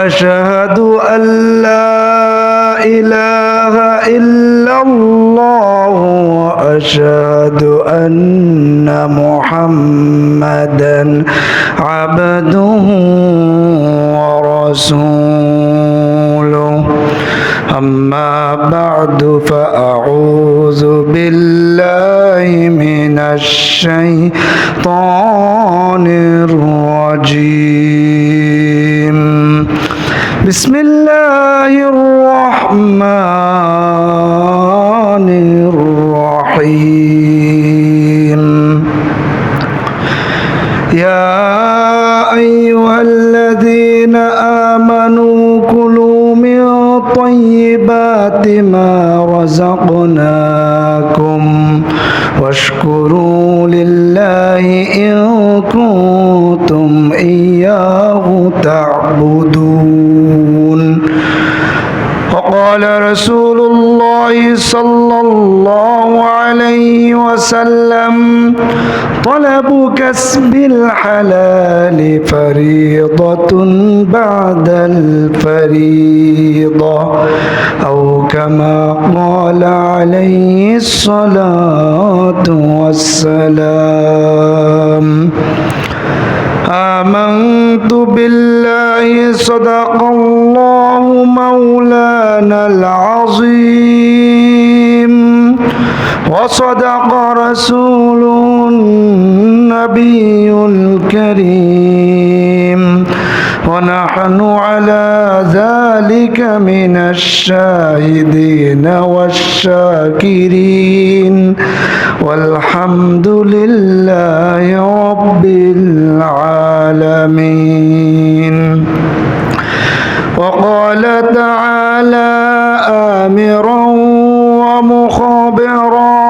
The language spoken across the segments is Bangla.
وأشهد أن لا إله إلا الله وأشهد أن محمدا عبده ورسوله. أما بعد فأعوذ بالله من الشيطان الرجيم. بسم الله الرحمن الرحيم يا أيها الذين آمنوا كلوا من طيبات ما رزقناكم واشكروا لله إن كنتم إياه وقال رسول الله صلى الله عليه وسلم طلب كسب الحلال فريضة بعد الفريضة أو كما قال عليه الصلاة والسلام. آمنت بالله صدق الله مولانا العظيم وصدق رسوله النبي الكريم. ونحن على ذلك من الشاهدين والشاكرين. والحمد لله رب العالمين. وقال تعالى آمرا ومخبرا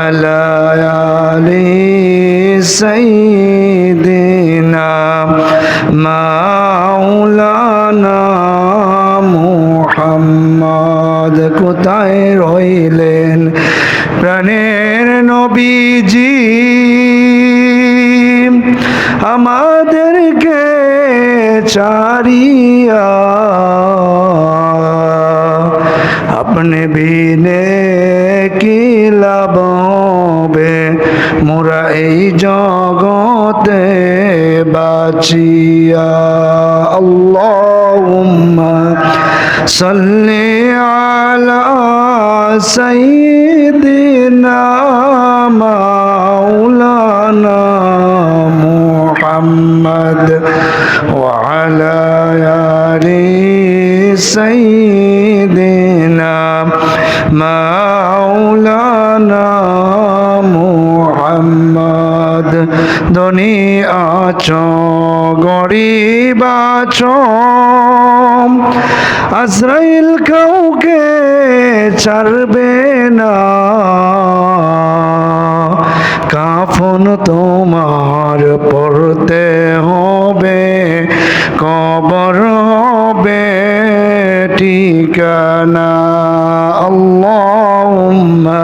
وعلى آل سيدنا মাওলানা মুহাম্মদ কোথায় রইলেন প্রাণের নবীজি আমাদেরকে চারিয়া আপনি বিনে মোরা এই জগতে বাঁচিয়া, আল্লাহুম্মা সাল্লি আলা সাইয়্যিদিনা মাওলানা মুহাম্মদ ওয়া আলা আলি সাইয়্যিদিনা মাওলানা ধনী আছ, গরিব আছ। আজরাইল কাউকে ছাড়বে না। কাফন তোমার পড়তে হবে, কবর হবে, ঠিকানা। আল্লাহুম্মা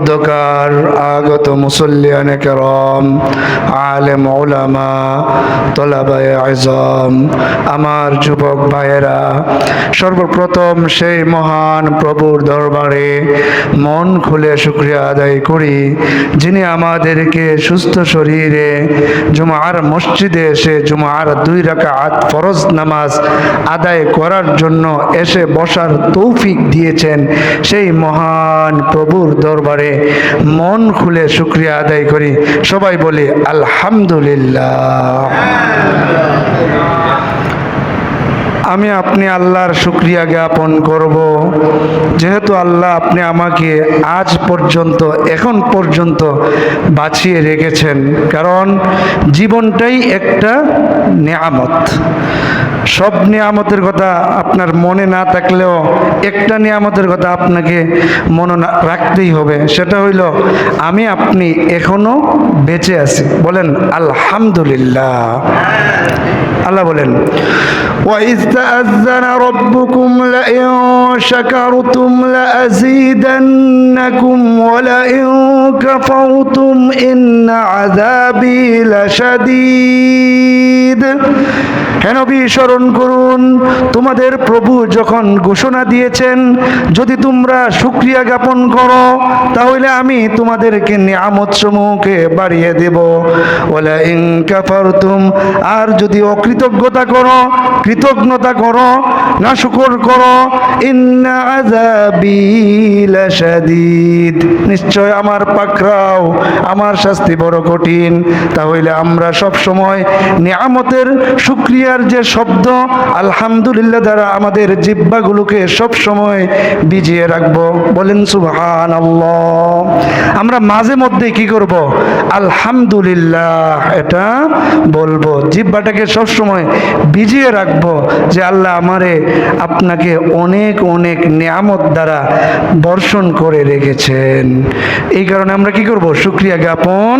অধ্যকার আগত মুসল্লিয়ানে কেরম, আলেম ওলামা তোলাবায় আজম, আমার যুবক ভাইয়েরা, সর্বপ্রথম সেই মহান প্রভুর দরবারে মন খুলে শুক্রিয়া আদায় করি, যিনি আমাদেরকে সুস্থ শরীরে জুমার মসজিদে এসে জুমার দুই রাকাত ফরজ নামাজ আদায় করার জন্য এসে বসার তৌফিক দিয়েছেন, সেই মহান প্রভুর দরবারে মন খুলে শুক্রিয়া আদায় করি। সবাই বলি আলহামদুলিল্লাহ। আমি আপনি আল্লাহর শুক্রিয়া জ্ঞাপন করব। যেহেতু আল্লাহ আপনি আমাকে আজ পর্যন্ত, এখন পর্যন্ত বাঁচিয়ে রেখেছেন, কারণ জীবনটাই একটা নিয়ামত। সব নিয়ামতের কথা আপনার মনে না থাকলেও একটা নিয়ামতের কথা আপনাকে মনে রাখতেই হবে। সেটা হইল, আমি আপনি এখনও বেঁচে আছি। বলেন, আলহামদুলিল্লাহ। আল্লাহ বলেন ওয়াইজ تأذن ربكم لئن شكرتم لأزيدنكم ولئن كفرتم إن عذابي لشديد হেন স্মরণ করুন তোমাদের প্রভু যখন ঘোষণা দিয়েছেন যদি তোমরা শুক্রিয়া জ্ঞাপন করো তাহলে আমি তোমাদেরকে নিয়ামত সমূহকে বাড়িয়ে দেব ওলা ইন কাফারতুম আর যদি অকৃতজ্ঞতা করো কৃতজ্ঞতা করো, না শুকর করো নিশ্চয় আমার পাকরাও আমার শাস্তি বড় কঠিন। তাহলে আমরা সব সময় নিয়ামতের শুক্রিয়ার যে শব্দ, আলহামদুলিল্লাহ দ্বারা আমাদের জিব্বাগুলোকে সব সময় বিজিয়ে রাখব। বলেন সুবহান আমরা মাঝে মধ্যে কি করব? আলহামদুলিল্লাহ, এটা বলব। জিব্বাটাকে সব সময় ভিজিয়ে রাখব যে আল্লাহ আমারে আপনাকে অনেক অনেক নিয়ামত দ্বারা বর্ষণ করে রেখেছেন। এই কারণে আমরা কি করব? শুক্রিয়া জ্ঞাপন